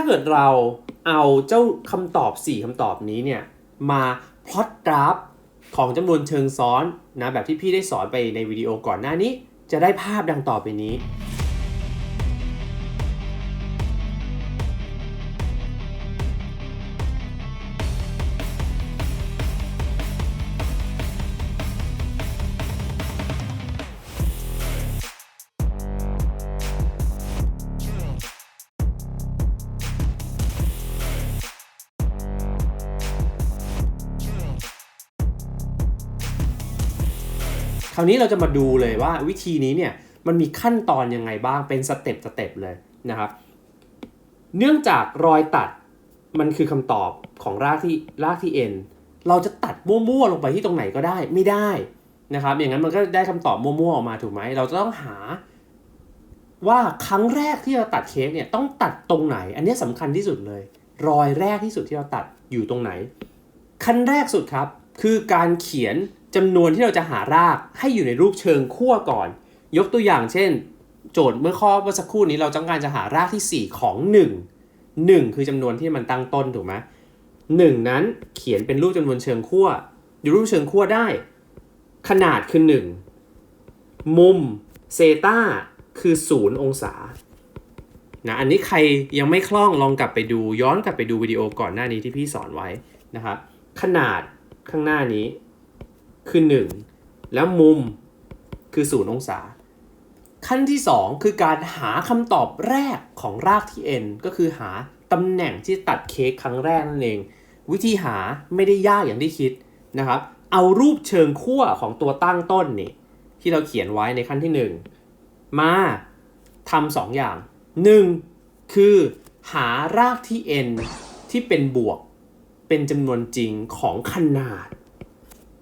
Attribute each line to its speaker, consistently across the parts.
Speaker 1: าเกิดเราเอาเจ้าคำตอบ 4คำตอบนี้เนี่ย มาพลอตกราฟของจำนวนเชิงซ้อนนะแบบที่พี่ได้สอนไปในวิดีโอก่อนหน้านี้ จะได้ภาพดังต่อไปนี้ ราวนี้เราจะมาดูเลยว่าวิธีนี้เนี่ยมันมีขั้นตอนยังไงบ้างเป็นสเต็ปสเต็ปเลยนะครับเนื่องจากรอยตัดมันคือคำตอบของรากที่รากที่ n เราจะตัดมั่วๆลงไปที่ตรงไหนก็ได้ไม่ได้นะครับ อย่างนั้นมันก็ได้คำตอบมั่วๆออกมาถูกไหมเราจะต้องหา ว่าครั้งแรกที่เราตัดเค้กเนี่ยต้องตัดตรงไหน อันนี้สำคัญที่สุดเลย รอยแรกที่สุดที่เราตัดอยู่ตรงไหน ขั้นแรกสุดครับ คือการเขียน จำนวนที่เราจะหารากให้อยู่ในรูปเชิงขั้วก่อน ยกตัวอย่างเช่น โจทย์เมื่อข้อเมื่อสักครู่นี้เราต้องการจะหารากที่ 4 ของ 1 1 คือจำนวนที่มันตั้งต้นถูกไหมหนึ่งนั้นเขียนเป็นรูปจำนวนเชิงขั้วอยู่รูปเชิงขั้วได้ ขนาดคือ 1 มุมเซตาคือ 0 องศานะอันนี้ใครยังไม่คล่องลองกลับไปดูย้อนกลับไปดูวิดีโอก่อนหน้านี้ที่พี่สอนไว้นะครับขนาดข้างหน้านี้ คือ 1 แล้วมุมคือ0องศา ขั้นที่ 2 คือการหาคำตอบแรกของรากที่ n ก็คือหาตำแหน่งที่ตัดเค้กครั้งแรกนั่นเอง วิธีหาไม่ได้ยากอย่างที่คิดนะครับ เอารูปเชิงขั้วของตัวตั้งต้นนี่ที่เราเขียนไว้ในขั้นที่ 1 มาทำสองอย่าง 1. คือหารากที่ n ที่เป็นบวกเป็นจำนวนจริงของขนาด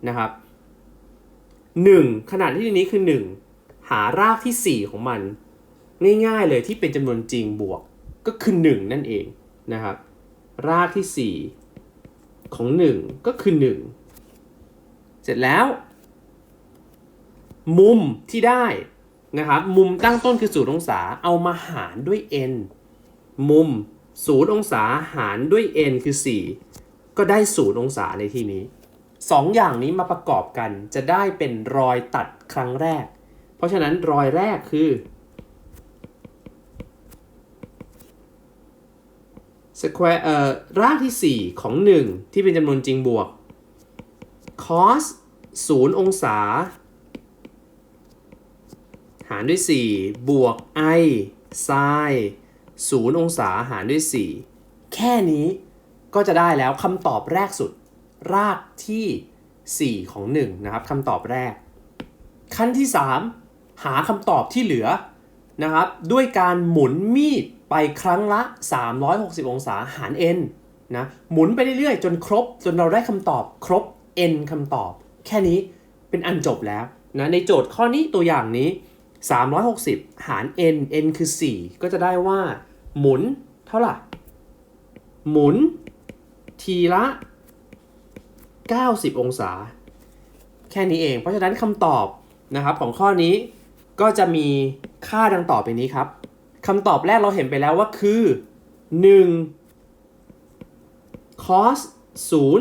Speaker 1: นะครับ 1 ขนาดที่นี้คือ 1 หารากที่ 4 ของมัน ง่ายๆเลยที่เป็นจำนวนจริงบวกก็คือ 1 นั่นเองนะครับ รากที่ 4 ของ 1 ก็คือ 1 เสร็จแล้ว มุมที่ได้นะครับมุมตั้งต้นคือ0องศาเอามาหารด้วย n มุม0องศาหารด้วย n คือ 4 ก็ได้0องศาในที่นี้ สองอย่างนี้มาประกอบกันจะได้เป็นรอยตัดครั้งแรก เพราะฉะนั้นรอยแรกคือ square เอ่อรากที่ 4 ของ 1 ที่เป็นจำนวนจริงบวก cos 0 องศา หารด้วย 4 บวก i sin 0 องศาหารด้วย 4 แค่นี้ก็จะได้แล้วคำตอบแรกสุด รากที่ 4 ของ1นะครับคำตอบแรก ขั้นที่ 3 หาคำตอบที่เหลือนะครับ ด้วยการหมุนมีดไปครั้งละ 360 องศาหาร n นะหมุนไปเรื่อยๆ จนครบ จนเราได้คำตอบครบ n คำตอบ แค่นี้เป็นอันจบแล้วนะในโจทย์ข้อนี้ตัวอย่างนี้ 360 หาร n n คือ 4 ก็จะได้ว่า หมุนเท่าไหร่หมุนทีละ 90 องศา แค่นี้เอง เพราะฉะนั้นคำตอบนะครับของข้อนี้ก็จะมีค่าดังต่อไปนี้ครับคำตอบแรกเราเห็นไปแล้วว่าคือ 1 cos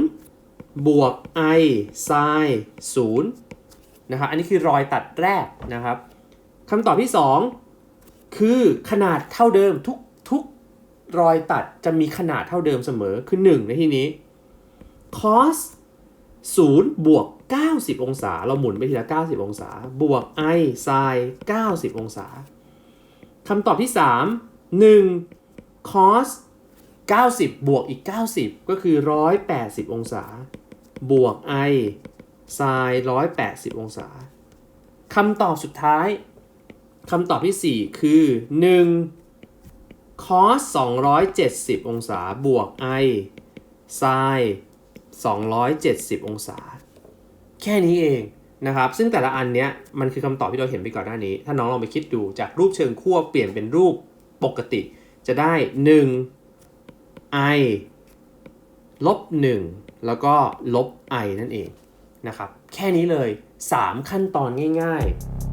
Speaker 1: 0 บวก i sin 0นะครับ อันนี้คือรอยตัดแรกนะครับคำตอบที่ 2 คือขนาดเท่าเดิมทุกทุกรอยตัดจะมีขนาดเท่าเดิมเสมอคือ 1 ในที่นี้ cos 0บวก 90 องศา เราหมุนไปทีละ 90 องศา บวก i sin 90 องศาคำตอบที่ 3 1 cos 90 บวกอีก 90 ก็คือ 180 องศา บวก i sin 180 องศาคำตอบสุดท้ายคำตอบที่ 4 คือ 1 cos 270 องศา บวก i sin 270 องศา แค่นี้เองนะครับ ซึ่งแต่ละอันเนี้ยมันคือคำตอบที่เราเห็นไปก่อนหน้านี้ ถ้าน้องลองไปคิดดูจากรูปเชิงขั้วเปลี่ยนเป็นรูปปกติ จะได้ 1 i ลบ 1 แล้วก็ลบ i นั่นเองนะครับ แค่นี้เลย 3 ขั้นตอนง่าย ๆ